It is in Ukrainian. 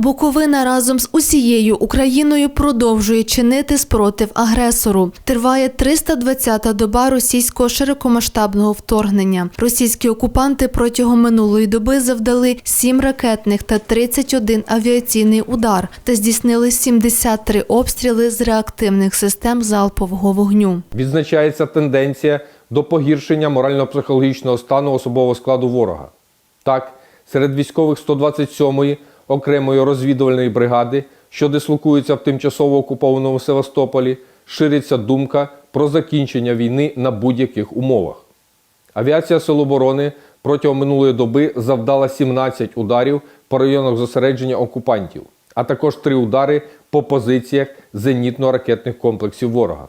Буковина разом з усією Україною продовжує чинити спротив агресору. Триває 320-та доба російського широкомасштабного вторгнення. Російські окупанти протягом минулої доби завдали 7 ракетних та 31 авіаційний удар та здійснили 73 обстріли з реактивних систем залпового вогню. Відзначається тенденція до погіршення морально-психологічного стану особового складу ворога. Так, серед військових 127-ї окремої розвідувальної бригади, що дислокується в тимчасово окупованому Севастополі, шириться думка про закінчення війни на будь-яких умовах. Авіація Сил оборони протягом минулої доби завдала 17 ударів по районах зосередження окупантів, а також три удари по позиціях зенітно-ракетних комплексів ворога.